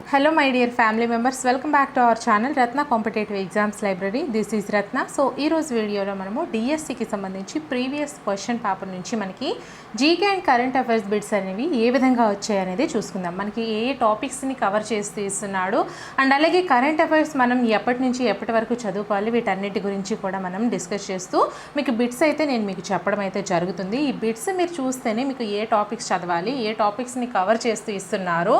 Hello my dear family members welcome back to our channel Ratna competitive exams library this is Ratna so ఈ రోజు వీడియోలో మనము డిఎస్సికి సంబంధించి ప్రీవియస్ క్వశ్చన్ పేపర్ నుంచి మనకి GK and current affairs bits అనేవి ఏ విధంగా వచ్చాయి అనేది చూసుకుందాం. మనకి ఏ ఏ టాపిక్స్ని కవర్ చేస్తూ ఇస్తున్నాడు అండ్ అలాగే కరెంట్ అఫైర్స్ మనం ఎప్పటి నుంచి ఎప్పటి వరకు చదువుకోవాలి వీటన్నిటి గురించి కూడా మనం డిస్కస్ చేస్తూ మీకు బిట్స్ అయితే నేను మీకు చెప్పడం అయితే జరుగుతుంది. ఈ బిట్స్ మీరు చూస్తేనే మీకు ఏ టాపిక్స్ చదవాలి ఏ టాపిక్స్ని కవర్ చేస్తూ ఇస్తున్నారు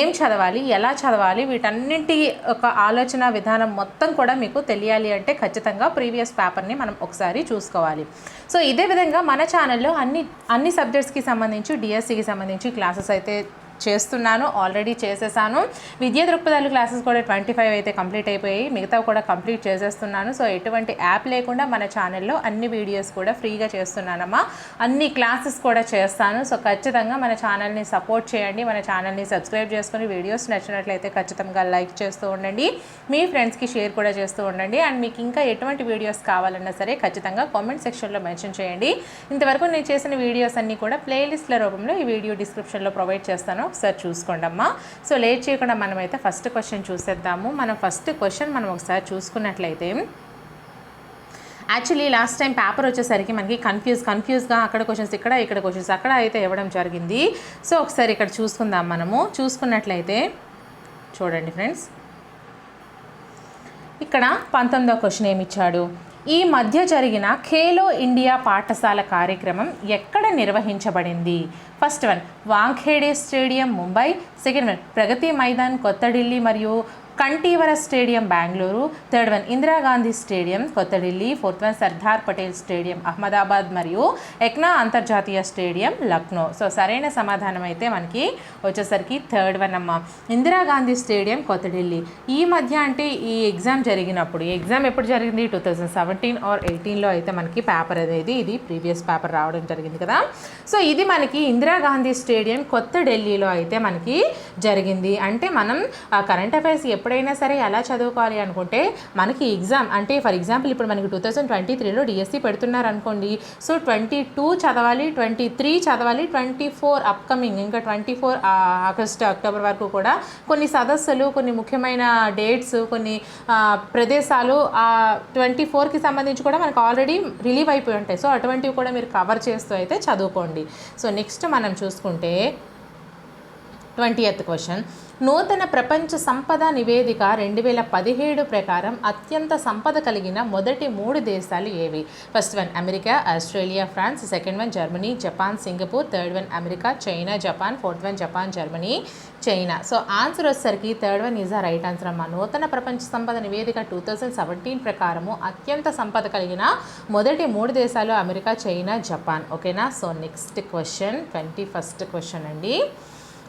ఏం చదవాలి ఎలా చదవాలి? వీటన్నింటి ఒక ఆలోచన విధానం మొత్తం కూడా మీకు తెలియాలి అంటే ఖచ్చితంగా ప్రీవియస్ పేపర్ని మనం ఒకసారి చూసుకోవాలి. సో ఇదే విధంగా మన ఛానల్లో అన్ని అన్ని సబ్జెక్ట్స్కి సంబంధించి డిఎస్సికి సంబంధించి క్లాసెస్ అయితే చేస్తున్నాను ఆల్రెడీ చేసేసాను. విద్యా దృక్పథాలు క్లాసెస్ కూడా ట్వంటీ ఫైవ్ అయితే కంప్లీట్ అయిపోయాయి. మిగతా కూడా కంప్లీట్ చేసేస్తున్నాను. సో ఎటువంటి యాప్ లేకుండా మన ఛానల్లో అన్ని వీడియోస్ కూడా ఫ్రీగా చేస్తున్నానమ్మా. అన్ని క్లాసెస్ కూడా చేస్తాను. సో ఖచ్చితంగా మన ఛానల్ని సపోర్ట్ చేయండి. మన ఛానల్ని సబ్స్క్రైబ్ చేసుకొని వీడియోస్ నచ్చినట్లయితే ఖచ్చితంగా లైక్ చేస్తూ ఉండండి. మీ ఫ్రెండ్స్కి షేర్ కూడా చేస్తూ ఉండండి. అండ్ మీకు ఇంకా ఎటువంటి వీడియోస్ కావాలన్నా సరే ఖచ్చితంగా కామెంట్ సెక్షన్లో మెన్షన్ చేయండి. ఇంతవరకు నేను చేసిన వీడియోస్ అన్నీ కూడా ప్లేలిస్ట్ల రూపంలో ఈ వీడియో డిస్క్రిప్షన్లో ప్రొవైడ్ చేస్తాను. ఒకసారి చూసుకోండి అమ్మా సో లేట్ చేయకుండా మనమైతే ఫస్ట్ క్వశ్చన్ చూసేద్దాము. మనం ఫస్ట్ క్వశ్చన్ మనం ఒకసారి చూసుకున్నట్లయితే యాక్చువల్లీ లాస్ట్ టైం పేపర్ వచ్చేసరికి మనకి కన్ఫ్యూజ్ కన్ఫ్యూజ్గా అక్కడ క్వశ్చన్స్ ఇక్కడ ఇక్కడ క్వశ్చన్స్ అక్కడ అయితే ఇవ్వడం జరిగింది. సో ఒకసారి ఇక్కడ చూసుకుందాం మనము. చూసుకున్నట్లయితే చూడండి ఫ్రెండ్స్ ఇక్కడ పంతొమ్మిదో క్వశ్చన్ ఏమి ఇచ్చాడు? ఈ మధ్య జరిగిన ఖేలో ఇండియా పాఠశాల కార్యక్రమం ఎక్కడ నిర్వహించబడింది? First one Wankhede stadium Mumbai. Second one Pragati Maidan కొత్త ఢిల్లీ మరియు Kanteerava stadium Bengaluru third one Indira Gandhi stadium కొత్త Delhi fourth one Sardar Patel stadium Ahmedabad మరియు ఎక్నా అంతర్జాతీయ స్టేడియం లక్నో. సో సరైన సమాధానం అయితే మనకి వచ్చేసరికి థర్డ్ వన్ అమ్మ. ఇందిరాగాంధీ స్టేడియం కొత్త ఢిల్లీ. ఈ మధ్య అంటే ఈ ఎగ్జామ్ జరిగినప్పుడు ఈ ఎగ్జామ్ ఎప్పుడు జరిగింది? టూ థౌజండ్ సెవెంటీన్ ఆర్ ఎయిటీన్లో అయితే మనకి పేపర్ అనేది ఇది ప్రీవియస్ పేపర్ రావడం జరిగింది కదా. సో ఇది మనకి ఇందిరాగాంధీ స్టేడియం కొత్త ఢిల్లీలో అయితే మనకి జరిగింది. అంటే మనం కరెంట్ అఫైర్స్ ఎప్పుడు ఎప్పుడైనా సరే ఎలా చదువుకోవాలి అనుకుంటే మనకి ఎగ్జామ్ అంటే ఫర్ ఎగ్జాంపుల్ ఇప్పుడు మనకి టూ థౌజండ్ ట్వంటీ త్రీలో డిఎస్సి పెడుతున్నారు అనుకోండి సో ట్వంటీ టూ చదవాలి ట్వంటీ త్రీ చదవాలి ట్వంటీ ఫోర్ అప్కమింగ్ ఇంకా ట్వంటీ ఫోర్ ఆగస్ట్ అక్టోబర్ వరకు కూడా కొన్ని సదస్సులు కొన్ని ముఖ్యమైన డేట్స్ కొన్ని ఆ, ప్రదేశాలు ట్వంటీ ఫోర్కి సంబంధించి కూడా మనకు ఆల్రెడీ రిలీవ్ అయిపోయి ఉంటాయి. సో అటువంటివి కూడా మీరు కవర్ చేస్తూ అయితే చదువుకోండి. సో నెక్స్ట్ మనం చూసుకుంటే ట్వంటీ ఎత్ క్వశ్చన్. నూతన ప్రపంచ సంపద నివేదిక రెండు వేల పదిహేడు ప్రకారం అత్యంత సంపద కలిగిన మొదటి మూడు దేశాలు ఏవి? First one America Australia France second one Germany Japan Singapore third one America China Japan fourth one Japan Germany China. So answer వచ్చేసరికి third one is a right answer అమ్మా. నూతన ప్రపంచ సంపద నివేదిక టూ థౌజండ్ సెవెంటీన్ ప్రకారము అత్యంత సంపద కలిగిన మొదటి మూడు దేశాలు అమెరికా చైనా జపాన్. ఓకేనా? So next question twenty first question అండి.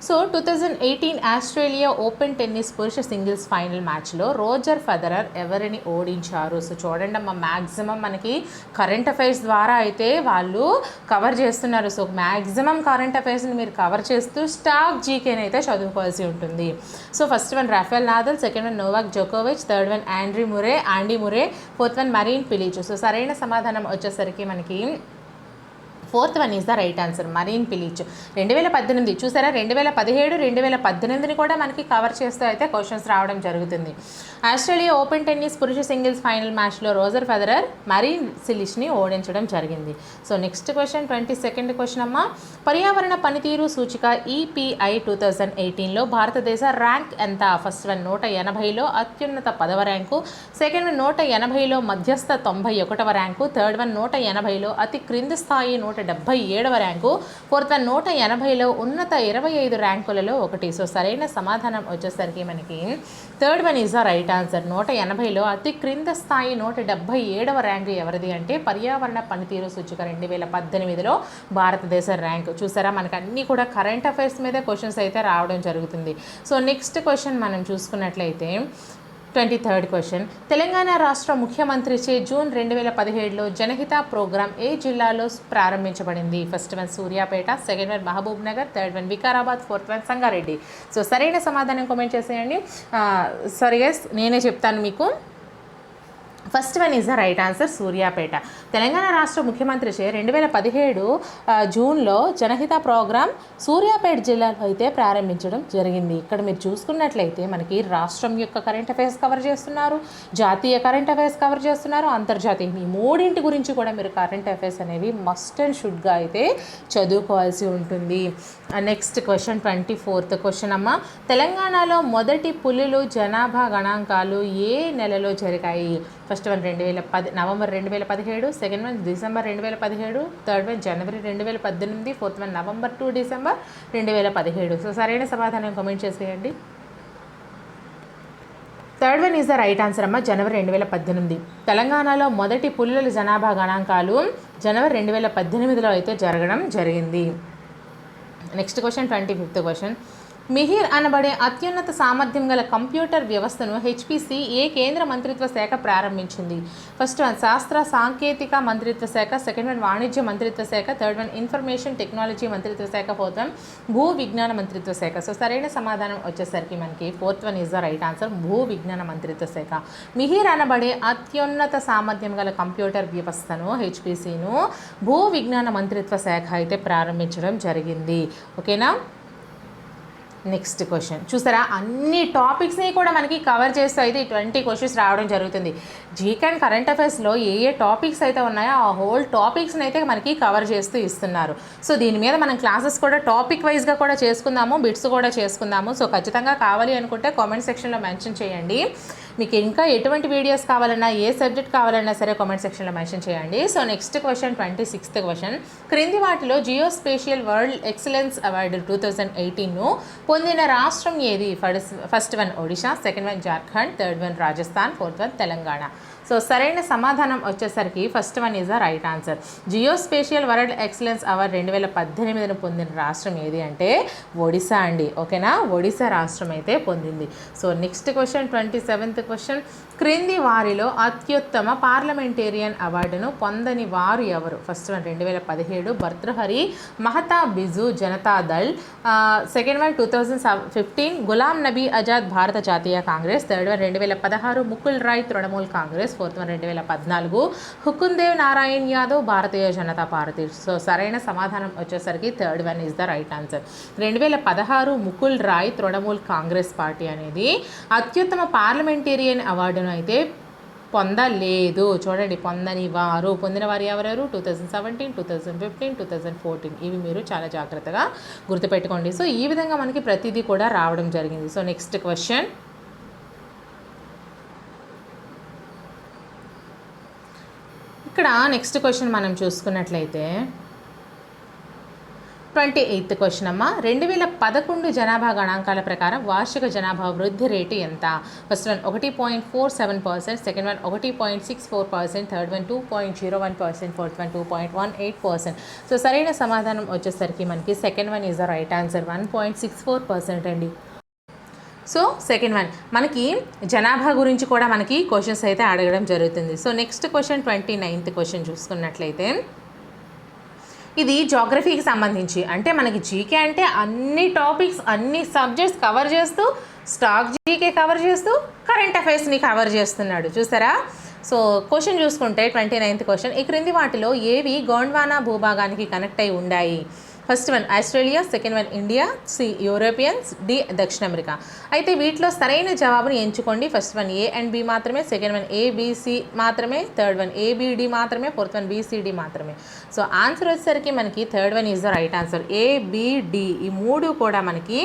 So two thousand eighteen Australia open tennis పురుష సింగిల్స్ ఫైనల్ మ్యాచ్లో రోజర్ ఫెదరర్ ఎవరిని ఓడించారు? సో చూడండి అమ్మ మ్యాక్సిమం మనకి కరెంట్ అఫైర్స్ ద్వారా అయితే వాళ్ళు కవర్ చేస్తున్నారు. సో మ్యాక్సిమం కరెంట్ అఫైర్స్ని మీరు కవర్ చేస్తూ స్టాక్ జీకేని అయితే చదువుకోవాల్సి ఉంటుంది. So first one Rafael Nadal second one Novak జోకోవిచ్ third one Andrei మురే ఆండీ మురే ఫోర్త్ వన్ మరీన్ పిలిచు సో సరైన సమాధానం వచ్చేసరికి మనకి fourth one is the right answer. Marine పిలిచ్. రెండు వేల పద్దెనిమిది చూసారా? రెండు వేల పదిహేడు రెండు వేల పద్దెనిమిదిని కూడా మనకి కవర్ చేస్తూ అయితే క్వశ్చన్స్ రావడం జరుగుతుంది. ఆస్ట్రేలియా ఓపెన్ టెన్నిస్ పురుష సింగిల్స్ ఫైనల్ మ్యాచ్లో రోజర్ ఫెదరర్ మరీన్ సిలిష్ని ఓడించడం జరిగింది. So next question twenty second question అమ్మ. పర్యావరణ పనితీరు సూచిక ఈపీఐ టూ థౌజండ్ ఎయిటీన్లో భారతదేశ ర్యాంక్ ఎంత? ఫస్ట్ వన్ నూట ఎనభైలో అత్యున్నత పదవ ర్యాంకు సెకండ్ వన్ నూట ఎనభైలో మధ్యస్థ తొంభై ఒకటవ ర్యాంకు థర్డ్ వన్ నూట ఎనభైలో అతి క్రింది స్థాయి నూట నూట డెబ్బై ఏడవ ర్యాంకు కొరత నూట ఎనభైలో ఉన్నత ఇరవై ఐదు ర్యాంకులలో ఒకటి. సో సరైన సమాధానం వచ్చేసరికి మనకి third one is a right answer. నూట ఎనభైలో అతి క్రింద స్థాయి నూట డెబ్బై ఏడవ ర్యాంకు ఎవరిది అంటే పర్యావరణ పనితీరు సూచిక రెండు వేల పద్దెనిమిదిలో భారతదేశ ర్యాంక్. చూసారా? మనకు అన్నీ కూడా కరెంట్ అఫైర్స్ మీద క్వశ్చన్స్ అయితే రావడం జరుగుతుంది. సో నెక్స్ట్ క్వశ్చన్ మనం చూసుకున్నట్లయితే ట్వంటీ థర్డ్ క్వశ్చన్. తెలంగాణ రాష్ట్ర ముఖ్యమంత్రిచే జూన్ రెండు వేల పదిహేడులో జనహిత ప్రోగ్రాం ఏ జిల్లాలో ప్రారంభించబడింది? First one Suryapet second one Mahabub Nagar third one Vikarabad fourth one Sangareddy. So సరైన సమాధానం కామెంట్ చేసేయండి. సారీ గైస్ నేనే చెప్తాను మీకు. First one is the right answer Suryapet Telangana రాష్ట్ర ముఖ్యమంత్రి చే రెండు వేల పదిహేడు జూన్లో జనహిత ప్రోగ్రాం సూర్యాపేట జిల్లాలో అయితే ప్రారంభించడం జరిగింది. ఇక్కడ మీరు చూసుకున్నట్లయితే మనకి రాష్ట్రం యొక్క కరెంట్ అఫైర్స్ కవర్ చేస్తున్నారు జాతీయ కరెంట్ అఫైర్స్ కవర్ చేస్తున్నారు అంతర్జాతీయ ఈ మూడింటి గురించి కూడా మీరు కరెంట్ అఫైర్స్ అనేవి మస్ట్ అండ్ షుడ్గా అయితే చదువుకోవాల్సి ఉంటుంది. Next question twenty fourth question అమ్మ. తెలంగాణలో మొదటి పులులు జనాభా గణాంకాలు ఏ నెలలో జరిగాయి? ఫస్ట్ వన్ రెండు వేల పది నవంబర్ రెండు వేల పదిహేడు సెకండ్ వన్ డిసెంబర్ రెండు వేల పదిహేడు థర్డ్ వన్ జనవరి రెండు వేల పద్దెనిమిది fourth one November to December రెండు వేల పదిహేడు. సో సరైన సమాధానం కమెంట్ చేసేయండి. Third one is the right answer అమ్మ జనవరి రెండు వేల పద్దెనిమిది. తెలంగాణలో మొదటి పుల్లల జనాభా గణాంకాలు జనవరి రెండు వేల పద్దెనిమిదిలో అయితే జరగడం జరిగింది. Next question twenty fifth question. Mihir అనబడే అత్యున్నత సామర్థ్యం గల కంప్యూటర్ వ్యవస్థను హెచ్పిసి ఏ కేంద్ర మంత్రిత్వ శాఖ ప్రారంభించింది? ఫస్ట్ వన్ శాస్త్ర సాంకేతిక మంత్రిత్వ శాఖ సెకండ్ వన్ వాణిజ్య మంత్రిత్వ శాఖ థర్డ్ వన్ ఇన్ఫర్మేషన్ టెక్నాలజీ మంత్రిత్వ శాఖ ఫోర్త్ వన్ భూ విజ్ఞాన మంత్రిత్వ శాఖ. సో సరైన సమాధానం వచ్చేసరికి మనకి fourth one is the right answer భూ విజ్ఞాన మంత్రిత్వ శాఖ. మిహిర్ అనబడే అత్యున్నత సామర్థ్యం గల కంప్యూటర్ వ్యవస్థను హెచ్పిసిను భూ విజ్ఞాన మంత్రిత్వ శాఖ అయితే ప్రారంభించడం జరిగింది. ఓకేనా? నెక్స్ట్ క్వశ్చన్ చూసారా? అన్ని టాపిక్స్ని కూడా మనకి కవర్ చేస్తూ అయితే ట్వంటీ క్వశ్చన్స్ రావడం జరుగుతుంది. జీకే అండ్ కరెంట్ అఫైర్స్లో ఏ ఏ టాపిక్స్ అయితే ఉన్నాయో ఆ హోల్ టాపిక్స్ని అయితే మనకి కవర్ చేస్తూ ఇస్తున్నారు. సో దీని మీద మనం క్లాసెస్ కూడా టాపిక్ వైజ్గా కూడా చేసుకుందాము బిట్స్ కూడా చేసుకుందాము. సో ఖచ్చితంగా కావాలి అనుకుంటే కామెంట్ సెక్షన్లో మెన్షన్ చేయండి. మీకు ఇంకా ఎటువంటి వీడియోస్ కావాలన్నా ఏ సబ్జెక్ట్ కావాలన్నా సరే కామెంట్ సెక్షన్లో మెన్షన్ చేయండి. So next question twenty sixth question క్రింది వాటిలో geospatial world excellence award two thousand ఎయిటీన్ను పొందిన రాష్ట్రం ఏది? First first one Odisha second one Jharkhand third one Rajasthan fourth one Telangana so సరైన సమాధానం వచ్చేసరికి first one is the right answer. Geospatial world excellence award రెండు వేల పద్దెనిమిదిన పొందిన రాష్ట్రం ఏది అంటే ఒడిశా అండి. ఓకేనా? ఒడిశా రాష్ట్రం అయితే పొందింది. So next question twenty seventh question. క్రింది వారిలో అత్యుత్తమ పార్లమెంటేరియన్ అవార్డును పొందని వారు ఎవరు? ఫస్ట్ వన్ రెండు వేల పదిహేడు Bhartruhari Mahtab Biju Janata Dal second one two thousand fifteen Ghulam Nabi Azad భారత జాతీయ కాంగ్రెస్. థర్డ్ వన్ రెండు వేల పదహారు ముకుల్ రాయ్ తృణమూల్ కాంగ్రెస్. ఫోర్త్ వన్ రెండు వేల పద్నాలుగు. హుకుందేవ్ నారాయణ్ యాదవ్ భారతీయ జనతా పార్టీ. సో సరైన సమాధానం వచ్చేసరికి third one is the right answer. రెండు వేల పదహారు ముకుల్ రాయ్ తృణమూల్ కాంగ్రెస్ పార్టీ అనేది అత్యుత్తమ పార్లమెంటేరియన్ అవార్డును అయితే పొందలేదు. చూడండి పొందని వారు. పొందిన వారు ఎవరెవరు? Two thousand seventeen two thousand fifteen two thousand fourteen. ఇవి మీరు చాలా జాగ్రత్తగా గుర్తుపెట్టుకోండి. సో ఈ విధంగా మనకి ప్రతిదీ కూడా రావడం జరిగింది. So next question. ఇక్కడ నెక్స్ట్ క్వశ్చన్ మనం చూసుకున్నట్లయితే ట్వంటీ ఎయిత్ క్వశ్చన్ అమ్మ. రెండు వేల పదకొండు జనాభా గణాంకాల ప్రకారం వార్షిక జనాభా వృద్ధి రేటు ఎంత? ఫస్ట్ వన్ ఒకటి point four seven percent second one ఒకటి point six four percent third one two point zero one percent fourth one two point one eight percent so సరైన సమాధానం వచ్చేసరికి మనకి second one is the right answer one point six four percent అండి. So second one మనకి జనాభా గురించి కూడా మనకి క్వశ్చన్స్ అయితే అడగడం జరుగుతుంది. So next question twenty ninth question చూసుకున్నట్లయితే ఇది జోగ్రఫీకి సంబంధించి. అంటే మనకి జీకే అంటే అన్ని టాపిక్స్ అన్ని సబ్జెక్ట్స్ కవర్ చేస్తూ స్టాక్ జీకే కవర్ చేస్తూ కరెంట్ అఫైర్స్ని కవర్ చేస్తున్నాడు. చూసారా? సో క్వశ్చన్ చూసుకుంటే ట్వంటీ నైన్త్ క్వశ్చన్ ఈ క్రింది వాటిలో ఏవి గోండ్వానా భూభాగానికి కనెక్ట్ అయి ఉన్నాయి first one Australia second one India C Europeans D దక్షిణ అమెరికా అయితే వీటిలో సరైన జవాబుని ఎంచుకోండి. First one A and B మాత్రమే second one A B C మాత్రమే third one A B D మాత్రమే fourth one B C D మాత్రమే. సో ఆన్సర్ వచ్చేసరికి మనకి third one is the right answer. A B D ఈ మూడు కూడా మనకి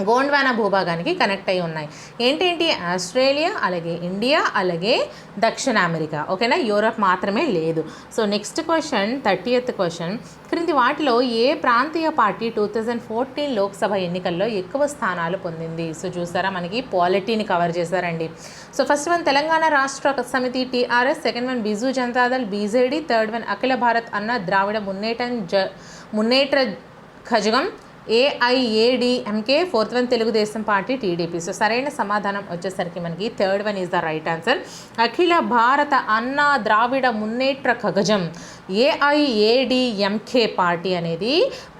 గోండ్వానా భూభాగానికి కనెక్ట్ అయి ఉన్నాయి. ఏంటేంటి? ఆస్ట్రేలియా అలాగే ఇండియా అలాగే దక్షిణ అమెరికా. ఓకేనా? యూరప్ మాత్రమే లేదు. So next question thirtieth question. క్రింది వాటిలో ఏ ప్రాంతీయ party two thousand fourteen Lok Sabha ఎన్నికల్లో ఎక్కువ స్థానాలు పొందింది? సో చూసారా? మనకి పాలిటీని కవర్ చేశారండి. So first one Telangana Rashtra Samithi TRS second one Biju Janata Dal BJD third one Akhila Bharat Anna Dravida Munnetra జ Munnetra Kazhagam AIADMK fourth one Telugu Desam party TDP so సరైన సమాధానం వచ్చేసరికి మనకి third one is the right answer Akhila Bharata Anna Dravida Munnetra Kazhagam AIADMK party అనేది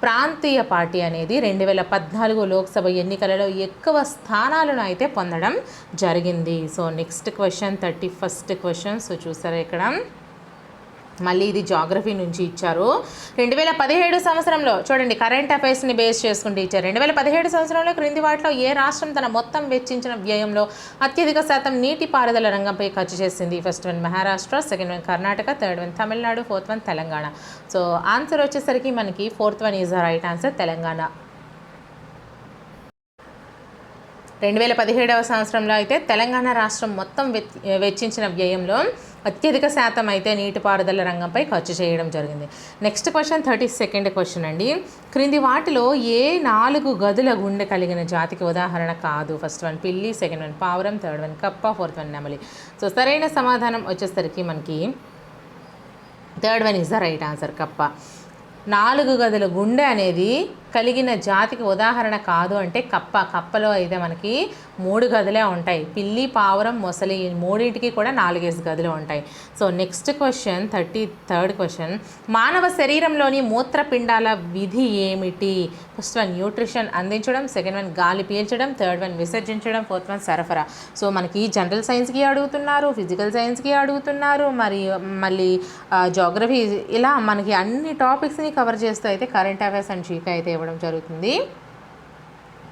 ప్రాంతీయ party అనేది రెండు వేల పద్నాలుగు లోక్సభ ఎన్నికలలో ఎక్కువ స్థానాలను అయితే పొందడం జరిగింది. So next question thirty first question so చూసారా ఇక్కడ? మళ్ళీ ఇది జాగ్రఫీ నుంచి ఇచ్చారు. రెండు వేల పదిహేడు సంవత్సరంలో చూడండి కరెంట్ అఫైర్స్ని బేస్ చేసుకుంటూ ఇచ్చారు. రెండు వేల పదిహేడు సంవత్సరంలో క్రింది వాటిలో ఏ రాష్ట్రం తన మొత్తం వెచ్చించిన వ్యయంలో అత్యధిక శాతం నీటిపారుదల రంగంపై ఖర్చు చేసింది? First one Maharashtra second one Karnataka third one Tamil Nadu fourth one Telangana so answer వచ్చేసరికి మనకి fourth one is the right answer Telangana రెండు వేల పదిహేడవ సంవత్సరంలో అయితే తెలంగాణ రాష్ట్రం మొత్తం వెచ్చించిన వ్యయంలో అత్యధిక శాతం అయితే నీటిపారుదల రంగంపై ఖర్చు చేయడం జరిగింది. Next question thirty second question అండి. క్రింది వాటిలో ఏ నాలుగు గదుల గుండె కలిగిన జాతికి ఉదాహరణ కాదు? ఫస్ట్ వన్ పిల్లి సెకండ్ వన్ పావురం థర్డ్ వన్ కప్ప ఫోర్త్ వన్ నెమలి. సో సరైన సమాధానం వచ్చేసరికి మనకి third one is the right answer కప్ప. నాలుగు గదుల గుండె అనేది కలిగిన జాతికి ఉదాహరణ కాదు అంటే కప్ప. కప్పలో అయితే మనకి మూడు గదులే ఉంటాయి. పిల్లి పావురం మొసలి మూడింటికి కూడా నాలుగేసి గదులు ఉంటాయి. So next question thirty third question మానవ శరీరంలోని మూత్రపిండాల విధి ఏమిటి? ఫస్ట్ వన్ న్యూట్రిషన్ అందించడం సెకండ్ వన్ గాలి పీల్చడం థర్డ్ వన్ విసర్జించడం ఫోర్త్ వన్ సరఫరా. సో మనకి జనరల్ సైన్స్కి అడుగుతున్నారు ఫిజికల్ సైన్స్కి అడుగుతున్నారు మరి మళ్ళీ జోగ్రఫీ ఇలా మనకి అన్ని టాపిక్స్ని కవర్ చేస్తూ అయితే కరెంట్ అఫైర్స్ అండ్ జీకే అయితే ఇవ్వడం జరుగుతుంది.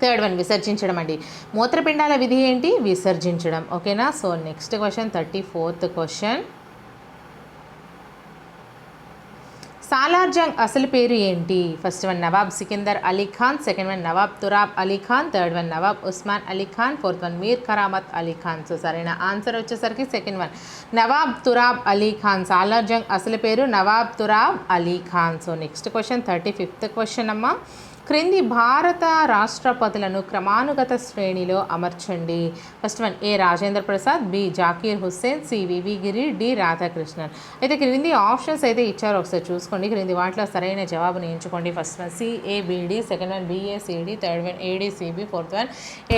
థర్డ్ వన్ విసర్జించడం అండి. మూత్రపిండాల విధి ఏంటి? విసర్జించడం. ఓకేనా? So next question thirty fourth question Salar Jung అసలు పేరు ఏంటి? First one Nawab Sikandar Ali Khan. Second one Nawab Turab Ali Khan. Third one Nawab Osman Ali Khan. Fourth one Mir Karamat Ali Khan. So సరైన answer వచ్చేసరికి second one. Nawab Turab Ali Khan. Salar Jung అసలు పేరు Nawab Turab Ali Khan. So next question thirty fifth question అమ్మా. క్రింది భారత రాష్ట్రపతులను క్రమానుగత శ్రేణిలో అమర్చండి. First one A Rajendra Prasad B Zakir Hussain C V V Giri D Radhakrishnan. అయితే క్రింది ఆప్షన్స్ అయితే ఇచ్చారు ఒకసారి చూసుకోండి. క్రింది వాటిలో సరైన జవాబుని ఎంచుకోండి first one C A B D second one B A C D third one A D C B fourth one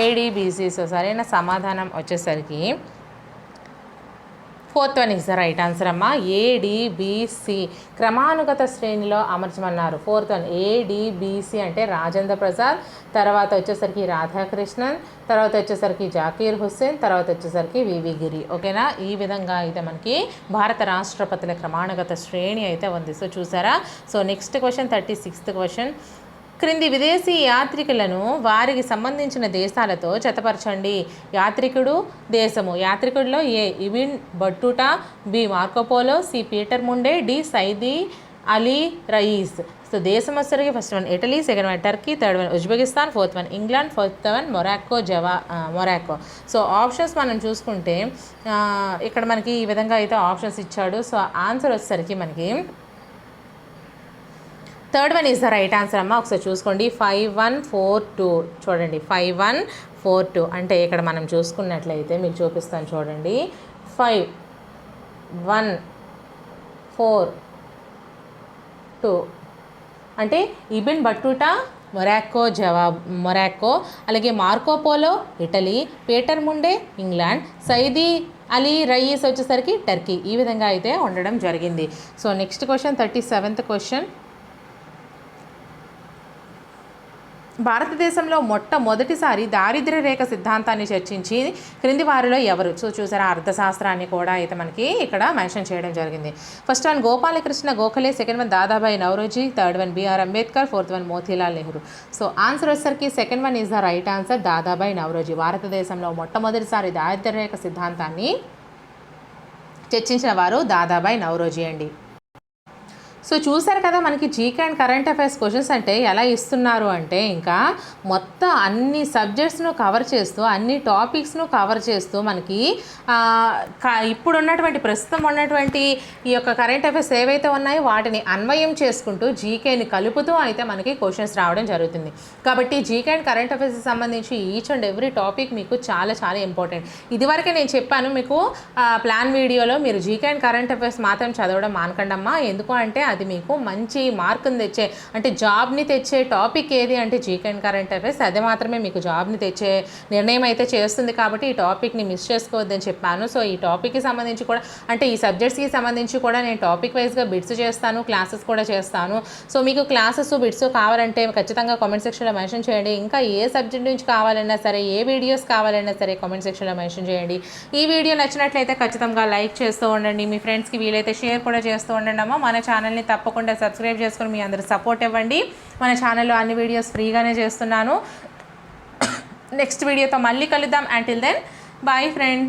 A D B C so సరైన సమాధానం వచ్చేసరికి fourth one is the right answer అమ్మా. A D B C క్రమానుగత శ్రేణిలో అమర్చమన్నారు. Fourth one. ADBC అంటే రాజేంద్ర ప్రసాద్ తర్వాత వచ్చేసరికి రాధాకృష్ణన్ తర్వాత వచ్చేసరికి జాకీర్ హుస్సేన్ తర్వాత వచ్చేసరికి వివి గిరి. ఓకేనా? ఈ విధంగా అయితే మనకి భారత రాష్ట్రపతుల క్రమానుగత శ్రేణి అయితే ఉంది. సో చూసారా? So next question thirty sixth question. క్రింది విదేశీ యాత్రికులను వారికి సంబంధించిన దేశాలతో జతపరచండి యాత్రికుడు దేశము. యాత్రికుడిలో A Ibn Battuta B Marco Polo C Peter Mundy D Seydi Ali Reis. So దేశం వచ్చరికి first one Italy second one Turkey third one Uzbekistan fourth one England fourth one Morocco జవా Morocco so options మనం చూసుకుంటే ఇక్కడ మనకి ఈ విధంగా అయితే options ఇచ్చాడు. సో ఆన్సర్ వచ్చేసరికి మనకి third one is the right answer అమ్మ. ఒకసారి చూసుకోండి. Five one four two. చూడండి. Five one four two. అంటే ఇక్కడ మనం చూసుకున్నట్లయితే మీకు చూపిస్తాను చూడండి. Five one four two. అంటే ఇబిన్ బట్టుటా మొరాక్కో జవాబ్ మొరాక్కో అలాగే Marco Polo Italy Peter Mundy England Seydi Ali Reis వచ్చేసరికి టర్కీ. ఈ విధంగా అయితే ఉండడం జరిగింది. So next question thirty seventh question. భారతదేశంలో మొట్టమొదటిసారి దారిద్ర్య రేఖ సిద్ధాంతాన్ని చర్చించి క్రింది వారిలో ఎవరు? సో చూసారా అర్థశాస్త్రాన్ని కూడా అయితే మనకి ఇక్కడ మెన్షన్ చేయడం జరిగింది. First one Gopalakrishna Gokhale second one Dadabhai Naoroji third one BR Ambedkar fourth one Motilal Nehru. So answer వచ్చేసరికి second one is the right answer Dadabhai Naoroji భారతదేశంలో మొట్టమొదటిసారి దారిద్ర్య రేఖ సిద్ధాంతాన్ని చర్చించిన వారు దాదాబాయి నవరోజీ అండి. సో చూసారు కదా మనకి GK and current affairs questions అంటే ఎలా ఇస్తున్నారు అంటే ఇంకా మొత్తం అన్ని సబ్జెక్ట్స్ను కవర్ చేస్తూ అన్ని టాపిక్స్ను కవర్ చేస్తూ మనకి ఇప్పుడు ఉన్నటువంటి ప్రస్తుతం ఉన్నటువంటి ఈ యొక్క కరెంట్ అఫైర్స్ ఏవైతే ఉన్నాయో వాటిని అన్వయం చేసుకుంటూ జీకేని కలుపుతూ అయితే మనకి క్వశ్చన్స్ రావడం జరుగుతుంది. కాబట్టి జీకే అండ్ కరెంట్ అఫైర్స్కి సంబంధించి ఈచ్ అండ్ ఎవ్రీ టాపిక్ మీకు చాలా చాలా ఇంపార్టెంట్ ఇదివరకే నేను చెప్పాను మీకు ప్లాన్ వీడియోలో మీరు జీకే అండ్ కరెంట్ అఫైర్స్ మాత్రం చదవడం మానకండమ్మా. ఎందుకు అంటే అది మీకు మంచి మార్కుని తెచ్చే అంటే జాబ్ని తెచ్చే టాపిక్ ఏది అంటే జీకే అండ్ కరెంట్ అఫైర్స్. అది మాత్రమే మీకు జాబ్ని తెచ్చే నిర్ణయం అయితే చేస్తుంది కాబట్టి ఈ టాపిక్ని మిస్ చేసుకోవద్దని చెప్పాను. సో ఈ టాపిక్కి సంబంధించి కూడా అంటే ఈ సబ్జెక్ట్స్కి సంబంధించి కూడా నేను టాపిక్ వైజ్గా బిట్స్ చేస్తాను క్లాసెస్ కూడా చేస్తాను. సో మీకు క్లాసెస్ బిట్స్ కావాలంటే ఖచ్చితంగా కామెంట్ సెక్షన్లో మెన్షన్ చేయండి. ఇంకా ఏ సబ్జెక్ట్ నుంచి కావాలన్నా సరే ఏ వీడియోస్ కావాలన్నా సరే కామెంట్ సెక్షన్లో మెన్షన్ చేయండి. ఈ వీడియో నచ్చినట్లయితే ఖచ్చితంగా లైక్ చేస్తూ ఉండండి. మీ ఫ్రెండ్స్కి వీలైతే షేర్ కూడా చేస్తూ ఉండండి అమ్మా మన ఛానల్ని తప్పకుండా సబ్స్క్రైబ్ చేసుకొని మీ అందరు సపోర్ట్ ఇవ్వండి. మన ఛానల్లో అన్ని వీడియోస్ ఫ్రీగానే చేస్తున్నాను. నెక్స్ట్ వీడియోతో మళ్ళీ కలుద్దాం. Until then bye friends